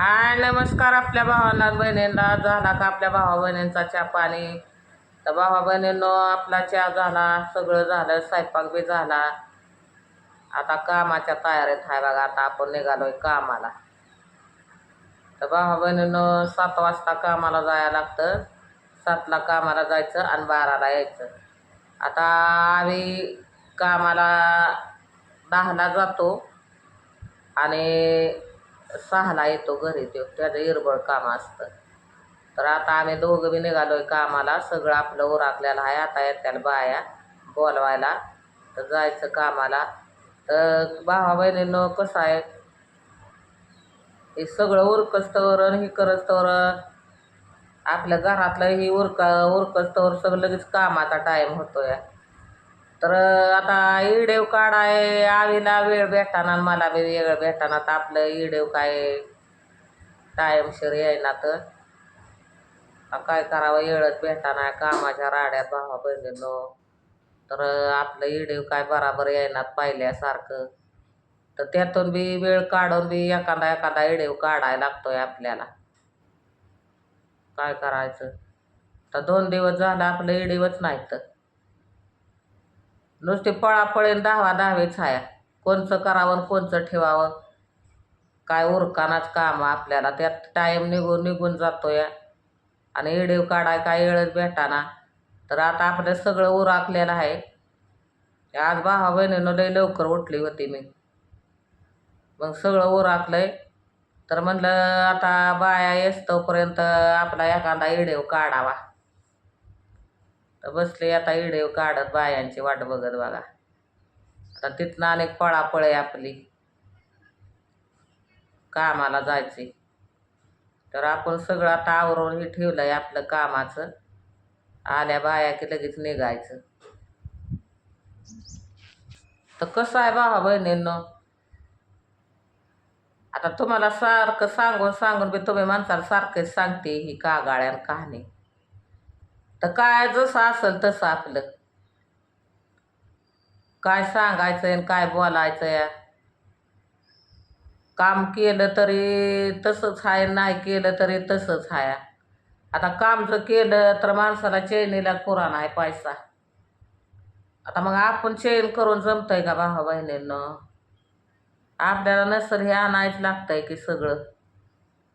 हाय नमस्कार आपल्या भावांना बहिणींना. झाला का आपल्या भावा बहिणींचा चहा पाणी? तर भावा बहिणींनो आपला चहा झाला. सगळं झालं स्वयंपाक बी झाला. आता कामाच्या तयारीत आहे बघा आता आपण निघालोय कामाला. तर भावा बहिणींनो सात वाजता कामाला जायला लागतं. सातला कामाला जायचं आणि बाराला यायचं. आता आम्ही कामाला दहाला जातो. आणि सहाला येतो घरी तो त्याचं इरबळ काम असतं. तर आता आम्ही दोघं बी निघालोय कामाला सगळं आपलं उराकलेलं आहे आता येत्याला बाया बोलवायला. तर जायचं कामाला. तर भावा बहिणीनं कसं आहे हे सगळं उरकस्तवरण हे करस्तवर आपल्या घरातलं ही उरका उरकस्तवर सगळं लगेच कामाचा टाईम होतोय. तर आता इडेव काढाय आवीला वेळ भेटाना आणि मला बी वेळ भेटाना. तर आपलं इडेव काय टाईमशीर येईना तर. काय करावं येळच भेटाना कामाच्या राड्यात भावा बहिणीनो. तर आपलं इडेव काय बराबर येईना पाहिल्यासारखं. तर त्यातून बी वेळ काढून बी एखादा एखादा इडेव काढायला लागतोय आपल्याला. काय करायचं? तर दोन दिवस झालं आपलं इडेवच नाही तर नुसते पळापळीन दहावा दहावीच आहे. कोणचं करावं आणि कोणचं ठेवावं? काय उरकानाच काम आपल्याला. त्यात टाईम निघून निघून जातो या आणि इडीव काढाय काय येळच भेटाना. तर आता आपलं सगळं उराकलेलं आहे. आज भावा बहिणीनं लई लवकर उठली होती मी. मग सगळं उराकलंय. तर म्हणलं आता बाया येस तोपर्यंत आपला एखादा इडीव काढावा. तर बसले आता इडे काढत बायांची वाट बघत बघा. आता तिथनं अनेक पळापळ आपली. कामाला जायची. तर आपण सगळं आता आवरून हे ठेवलं आहे आपलं कामाचं. आल्या बाया की लगेच निघायचं. तर कसं आहे भावा बहिणींनो? आता तुम्हाला सारखं सांगून सांगून बी तुम्ही माणसाला सारखंच सांगते ही कागाळ्यान कहाणी. तर काय जसं असेल तसं आपलं. काय सांगायचं आणि काय बोलायचं या काम केलं तरी तसंच आहे नाही केलं तरी तसंच आहे आता काम जर केलं तर माणसाला चैनीला पुराण आहे पैसा. आता मग आपण चैन करून जमतंय का भावा बहिणीनं? आपल्याला नसेल हे आणायच लागतंय की सगळं.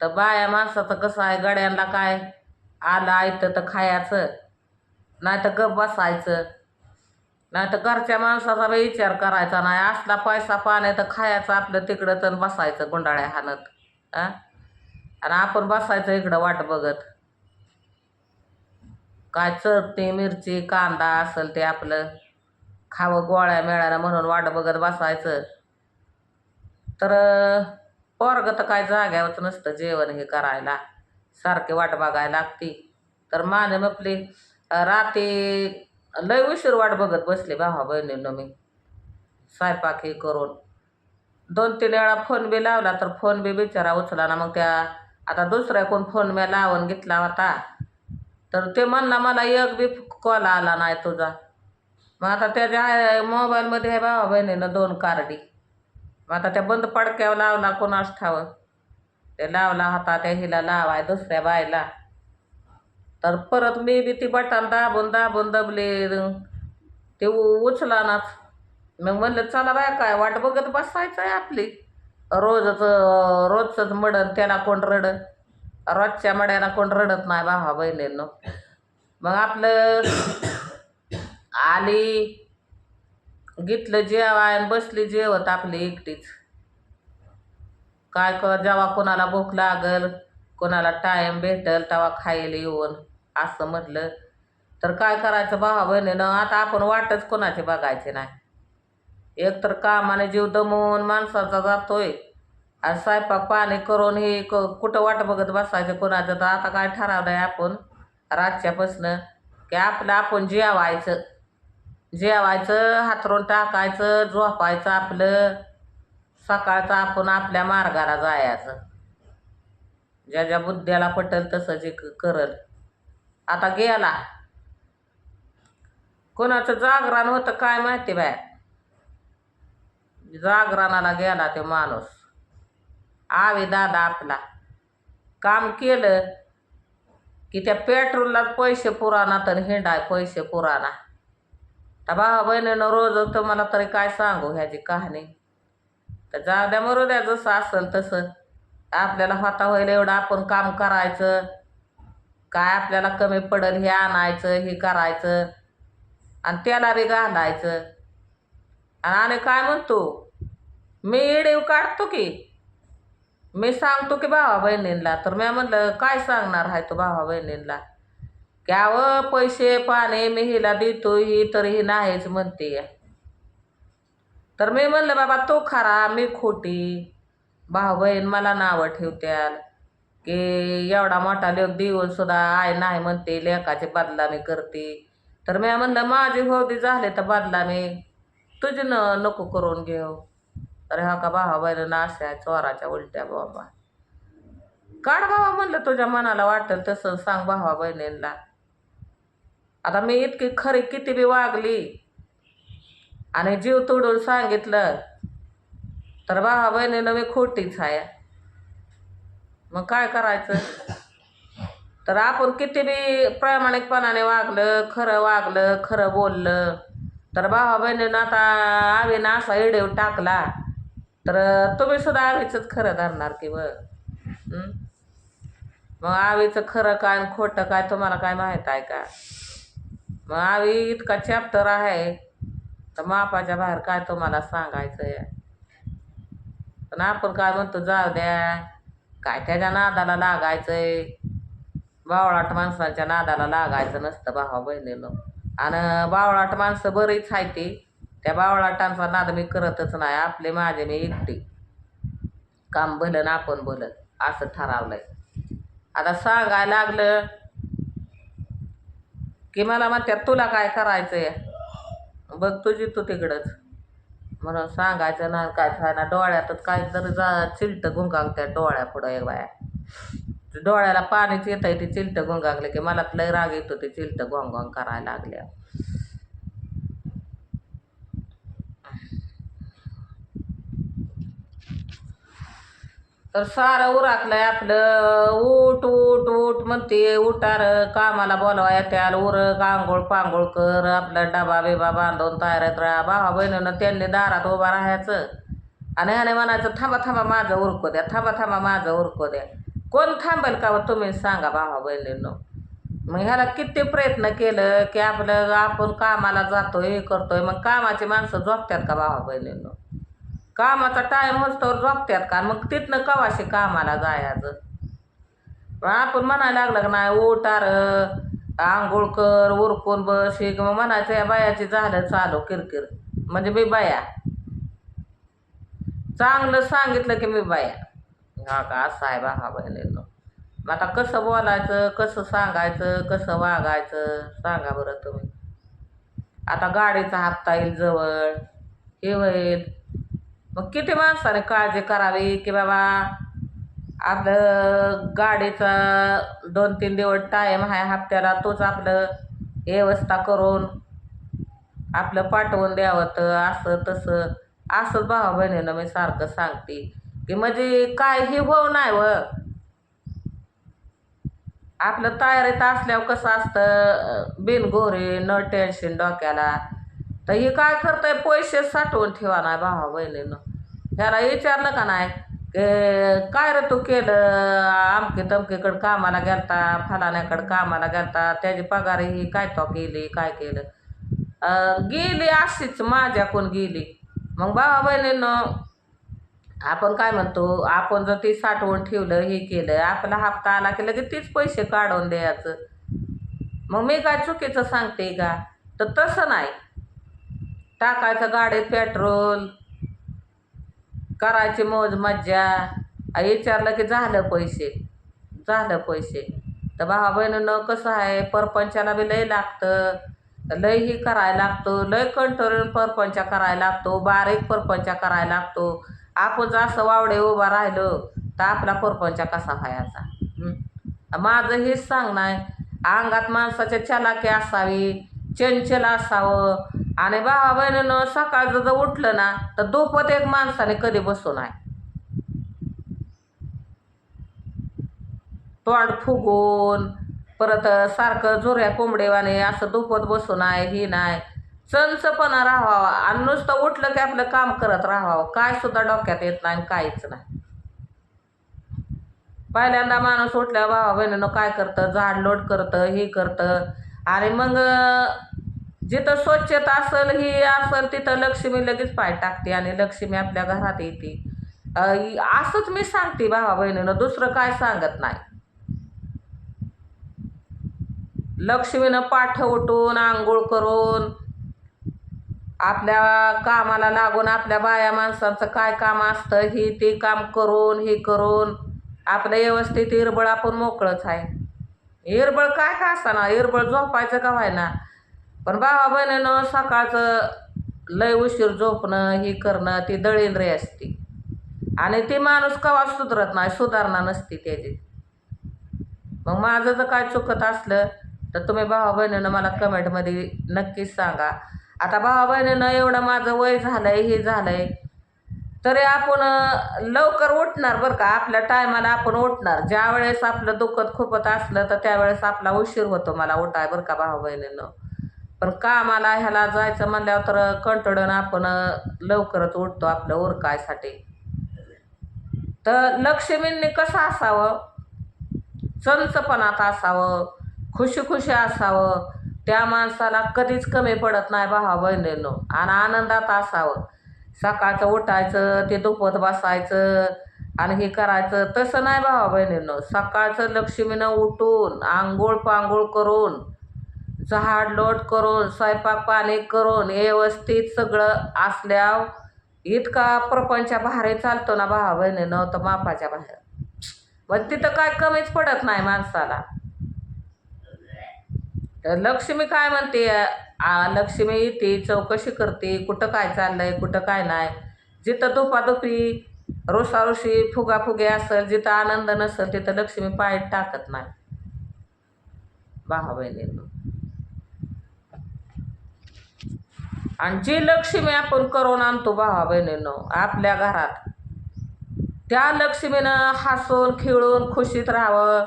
तर बाया माणसाचं कसं आहे? गड्यांना काय? आलं आयतं तर खायचं नाही तर गप बसायचं. नाही तर घरच्या माणसाचा बी विचार करायचा नाही. असला पैसा पाणी तर खायचं आपलं तिकडं तर बसायचं गुंडाळ्या हाणत. आ आणि आपण बसायचं इकडं वाट बघत. काय चटणी मिरची कांदा असेल ते आपलं खावं गोळ्या मिळाल्या म्हणून वाट बघत बसायचं. तर पोरग तर काय जाग्यावरच नसतं जेवण हे करायला. सारखे वाट बघायला लागती. तर माने आपली रात्री लय उशीर वाट बघत बसले भावा बहिणीनं मी. स्वयंपाक हे करून. दोन तीन वेळा फोन बी लावला तर फोन बी बिचारा उचला ना मग त्या आता दुसऱ्या कोण फोन मी लावून घेतला होता. तर ते म्हणला मला एक बी कॉल आला नाही तुझा. मग आता त्याच्या मोबाईलमध्ये आहे भावा बहिणीनं दोन कार्डी. मग आता त्या बंद पडक्यावर लावला कोणास ठावं. ते लावला होता त्या हिला लावाय दुसऱ्या बायला तर परत मी बी ती बटन दाबून दाबून दबले. ते उ- उचला नाच मग म्हणलं चला बाय काय वाट बघत बसायचं आहे आपली? रोजच रोजचंच मडन त्याला कोण रड? रोजच्या मड्याला कोण रडत नाही भावा बहिणींनो. मग आपलं आली घेतलं जेवाय बसली जेवत आपली एकटीच. काय कर जेव्हा कोणाला भूक लागल कोणाला टाईम भेटल तेव्हा खायला येऊन. असं म्हटलं. तर काय करायचं भावा बहिणीनं? आता आपण वाटच कोणाची बघायचे नाही. एक तर कामाने जीव दमवून माणसाचा जातोय. आणि स्वयंपाक पाणी करून हे क कुठं वाट बघत बसायचं कोणाचं? तर आता काय ठरवलं आहे आपण रातच्यापासनं की आपलं आपण जेवायचं. जेवायचं हातरून टाकायचं झोपायचं आपलं. सकाळचं आपण आपल्या मार्गाला जायचं. ज्या ज्या बुद्ध्याला पटेल तसं जे क- करल. आता गेला. कोणाचं जागरण होतं काय माहिती बाय? जागरणाला गेला ते माणूस. आवे दादा आपला. काम केलं की त्या पेट्रोलला पैसे पुराणा तर हिंडाय पैसे पुराणा. तर भावा बहिणीनं रोज तर मला तरी काय सांगू ह्याची कहाणी? जाऊ द्या मरू द्या जसं असेल तसं. आपल्याला होता होईल एवढं आपण काम करायचं. काय आपल्याला कमी पडेल हे आणायचं हे करायचं. आणि त्याला बी घालायचं. आणि काय म्हणतो? मी इडीव काढतो की? मी सांगतो की भावा बहिणींना तर मी म्हणलं काय सांगणार आहे तो भावा बहिणींना की अहो पैसे पाणी मी हिला देतो ही तर ही नाहीच म्हणते. तर मी म्हणलं बाबा तो खरा मी खोटी. भाऊ बहीण मला नावं ठेवत्याल की एवढा मोठा लेख देऊन सुद्धा आय नाही म्हणते लेखाची बदलामी करते. तर मी म्हणलं माझी होदी झाले तर बदलामी तुझी न नको करून घेऊ. तर हा का भावा बहिणीनं अशा चोराच्या उलट्या बाबा. काढ बाबा म्हणलं तुझ्या मनाला वाटेल तसं सांग भावा बहिणींना. आता मी इतकी खरी किती बी वागली आणि जीव तोडून सांगितलं तर भावा बहिणीनं मी खोटीच आहे. मग काय करायचं? तर आपण किती बी प्रामाणिकपणाने वागलं खरं वागलं खरं बोललं तर भावा बहिणीनं आता आवीनं असा इडेव टाकला तर तुम्ही सुद्धा आवीचंच खरं धरणार की व मग आवीचं खरं काय खोटं काय तुम्हाला काय माहीत आहे का? मग आवी इतका चॅप्टर आहे तर मापाच्या बाहेर काय तुम्हाला सांगायचं आहे पण आपण काय म्हणतो जाऊ द्या. काय त्याच्या नादाला लागायचंय? बावळाट माणसांच्या नादाला लागायचं नसतं भावा बहिणीनं. आणि बावळाट माणसं बरीच आहे ती. त्या बावळाटांचा नाद मी करतच नाही. आपले माझे मी एकटी. काम भलं ना आपण भलं. असं ठरवलंय. आता सांगायला लागलं की मला म्हणतात तुला काय करायचंय? आहे बघतो तू तिकडंच. म्हणून सांगायचं ना काय ना डोळ्यातच काय जा चिलटं गुंगांगत्या डोळ्या पुढं एक बाया. डोळ्याला पाणीच येत आहे ते चिलटं गुंगांगले की मला लय राग येतो ते चिलटं गोंगांग करायला लागल्या. तर सारं उरातलंय आपलं. उठ उठ उठ म्हणते. उठार कामाला बोलवा त्याला उर आंघोळ पांघोळ कर. आपला डबा बिबा बांधून तयारीत राहा. भावा बहिणीनं त्यांनी दारात उभा राहायचं. आणि ह्याने म्हणायचं थांबा थांबा माझं उरको द्या. थांबा थांबा माझं उरको द्या. कोण थांबेल का हो तुम्ही? सांगा भावा बहिणीनं. मग ह्याला किती प्रयत्न केलं की आपलं आपण कामाला जातोय हे करतोय. मग कामाची माणसं झोपतात का भावा बहिणीनं? कामाचा टाईम होतोवर झोपतात का? मग तिथनं कवाशी कामाला जायचं? आपण म्हणायला लागलं का नाही ओटार आंघोळ कर उरकून बस. हे मग म्हणायचं या बायाची झालं चालू किरकिर. म्हणजे मी बाया. चांगलं सांगितलं की मी बाया. हा का? असं आहे बा बहिणीनं. मग आता कसं बोलायचं कसं सांगायचं कसं वागायचं? सांगा बरं तुम्ही. आता गाडीचा हप्ता येईल जवळ. हे होईल. मग किती माणसाने काळजी करावी की बाबा आपलं गाडीचा दोन तीन दिवस टाईम आहे हप्त्याला तोच आपलं व्यवस्था करून आपलं पाठवून द्यावं तर असं तसं. असं भावा बहिणीनं मी सारखं सांगते. की म्हणजे काय हे होऊ नाही व. आपलं तयारीत असल्यावर कसं असतं? बिनगोरी न टेन्शन डोक्याला. तर हे काय करतंय? पैसे साठवून ठेवा नाही भावा बहिणीनं ह्याला विचारलं का नाही? काय रे तू केलं? आमके तमकेकडं कामाला गेलता फलाण्याकडं कामाला गेलता त्याची पगार ही काय तो केली काय केलं? गेली अशीच माझ्याकून गेली. मग भावा बहिणीनं आपण काय म्हणतो? आपण जर ती साठवून ठेवलं हे केलं आपला हप्ता आला की लगेच तीच पैसे काढून द्यायचं. मग मी काय चुकीचं सांगते का? तर तसं नाही. टाकायचं गाडीत पेट्रोल. करायची मौज मज्जा. विचारलं की झालं पैसे? झालं पैसे. तर भावा बहिणीनं कसं आहे? परपंचाला बी लय लागतं. लय ही करायला लागतो. लय कंट्रोल परपंचा करायला लागतो. बारीक परपंचा करायला लागतो. आपण जर असं वावडे उभा राहिलो तर आपला परपंचा कसा व्हायचा? माझं हेच सांगणं अंगात माणसाच्या चलाकी असावी चंचल असावं. आणि भावा बहिणीनं सकाळचं जर उठलं ना तर दुपत एक माणसाने कधी बसू नाही. तोंड फुगून परत सारखं झुऱ्या कोंबडेवाने असं दुपत बसून आहे ही नाही. चंचपणा राहावा आणि नुसतं उठलं की आपलं काम करत राहावं. काय सुद्धा डोक्यात येत नाही आणि काहीच नाही. पहिल्यांदा माणूस उठल्या भावा बहिणीनं काय करतं? झाड लोट करतं हे करतं. आणि मग जिथं स्वच्छता असेल ही असेल तिथं लक्ष्मी लगेच पाय टाकते आणि लक्ष्मी आपल्या घरात येते. असंच मी सांगते भावा बहिणीनं दुसरं काय सांगत नाही. लक्ष्मीनं पाठ उठून आंघोळ करून आपल्या कामाला लागून आपल्या बाया माणसांचं काय काम असतं हे ते काम करून हे करून आपलं व्यवस्थित इरबळ आपण मोकळंच आहे. इरबळ काय का असताना इरबळ झोपायचं का व्हायना? पण भावा बहिणीनं सकाळचं लय उशीर झोपणं हे करणं ती दळिंद्री असते. आणि ती माणूस कवा सुधरत नाही सुधारणा नसती त्याची. मग माझं जर काय चुकत असलं तर तुम्ही भावा बहिणीनं मला कमेंटमध्ये नक्कीच सांगा. आता भावा बहिणीनं एवढं माझं वय झालं आहे हे आहे तरी आपण लवकर उठणार बरं का? आपल्या टायमाला आपण उठणार. ज्या वेळेस आपलं दुखत खुपत असलं तर त्यावेळेस आपला उशीर होतो मला उठाय बरं का भावा बहिणीनं? पण कामाला ह्याला जायचं म्हणल्यावर तर कंटडन आपण लवकरच उठतो आपलं उरकायसाठी. तर लक्ष्मींनी कसं असावं? चंचपणात असावं खुशी खुशी असावं. त्या माणसाला कधीच कमी पडत नाही भावा बहिणींनो. आणि आनंदात असावं. सकाळचं उठायचं ते दुपत बसायचं आणि हे करायचं. तसं नाही भावा बहिणींनो. सकाळचं लक्ष्मीनं उठून आंघोळ पांघोळ करून झाड लोट करून स्वयंपाक पाणी करून व्यवस्थित सगळं असल्यावर इतका प्रपंच भारी चालतो ना भावा बहिणीनं तर मापाच्या बाहेर. मग तिथं काय कमीच पडत नाही माणसाला. तर लक्ष्मी काय म्हणते आ, लक्ष्मी येते चौकशी करते कुठं काय चाललंय कुठं काय नाही. जिथं दुपादुपी रोसारोशी फुगाफुगे असेल जिथं आनंद नसेल तिथं लक्ष्मी पाय टाकत नाही. भावा बहिणींनो. आणि जी लक्ष्मी आपण करून आणतो भावा बहिणींनो आपल्या घरात त्या लक्ष्मीनं हसून खिळून खुशीत राहावं.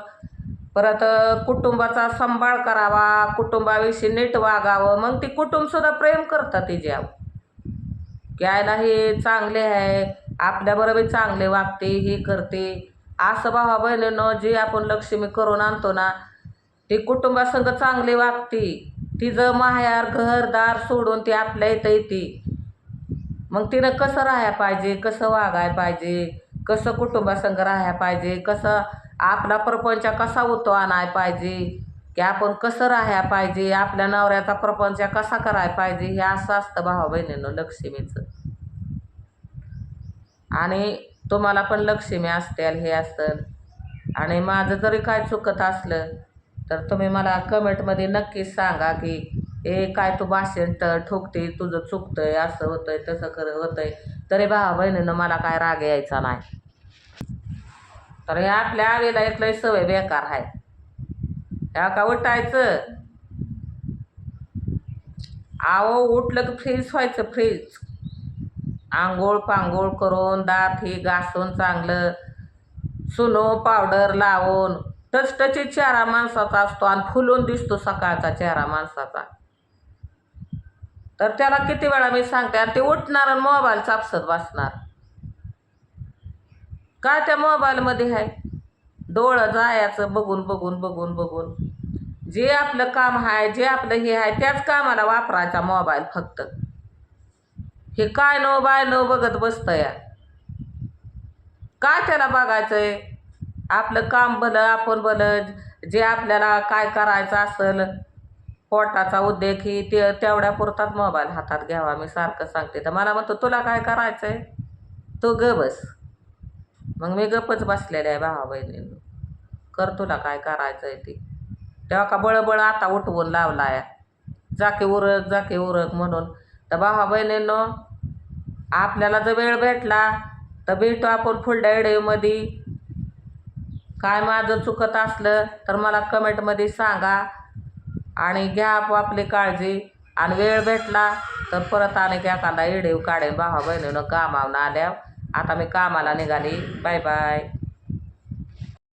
परत कुटुंबाचा सांभाळ करावा कुटुंबाविषयी नीट वागावं. मग ती कुटुंबसुद्धा प्रेम करतात तिच्यावर की आयला हे चांगले आहे आपल्याबरोबर चांगले वागते हे करते. असं भावा बहिणीनं जे आपण लक्ष्मी करून आणतो ना ती कुटुंबासंग चांगली वागते. तिचं माहेर घरदार सोडून ती आपल्या इथं येते. मग तिनं कसं राहायला पाहिजे कसं वागायला पाहिजे कसं कुटुंबासंग राहायला पाहिजे कसं आपला प्रपंच कसा उतो आणायला पाहिजे की आपण कसं राहायला पाहिजे आपल्या नवऱ्याचा प्रपंच कसा करायला पाहिजे हे असं असतं भावा बहिणीनं लक्ष्मीचं. आणि तुम्हाला पण लक्ष्मी असतील हे असतं आणि माझं जरी काय चुकत असलं तर तुम्ही मला कमेंटमध्ये नक्कीच सांगा की हे काय तू भाषण तर ठोकते तुझं चुकतं आहे असं होतं आहे तसं कर आहे तरी भावा बहिणीनं मला काय राग यायचा नाही. तर हे आपल्या आवीला एक लय सवय बेकार आहे. ह्या का उठायचं? आहो उठलं की फ्रीज व्हायचं फ्रीज. आंघोळ पांघोळ करून दात हे घासून चांगलं सुनो पावडर लावून टचटचे चेहरा माणसाचा असतो आणि फुलून दिसतो सकाळचा चेहरा माणसाचा. तर त्याला किती वेळा मी सांगते आणि ते उठणार आणि मोबाईल चापसत बसणार. काय त्या मोबाईलमध्ये आहे? डोळं जायचं बघून बघून बघून बघून. जे आपलं काम आहे जे आपलं हे आहे त्याच कामाला वापरायचा मोबाईल फक्त. हे काय नो बाय नो बघत बसतं या काय त्याला बघायचंय? आपलं काम भलं आपण भलं जे आपल्याला काय करायचं असेल पोटाचा उद्योग ही ते तेवढ्या पुरताच मोबाईल हातात घ्यावा मी सारखं सांगते. तर मला म्हणतो तुला काय करायचं आहे तू ग बस. मग मी गपच बसलेले आहे भावा बहिणींनो. कर तुला काय करायचं आहे ते. तेव्हा का बळबळ आता उठवून लावला आहे जाके उरक जाके उरक म्हणून. तर भावा बहिणींनो आपल्याला जर वेळ भेटला तर भेटू आपण पुढल्या व्हिडिओमध्ये काय माझं चुकत असलं तर मला कमेंटमध्ये सांगा आणि घ्या आपली काळजी. आणि वेळ भेटला तर परत आणि एखादा इडीव काढेल भावा बहिणीनं कामावून आल्या. आता मी कामाला निघाली. Bye bye.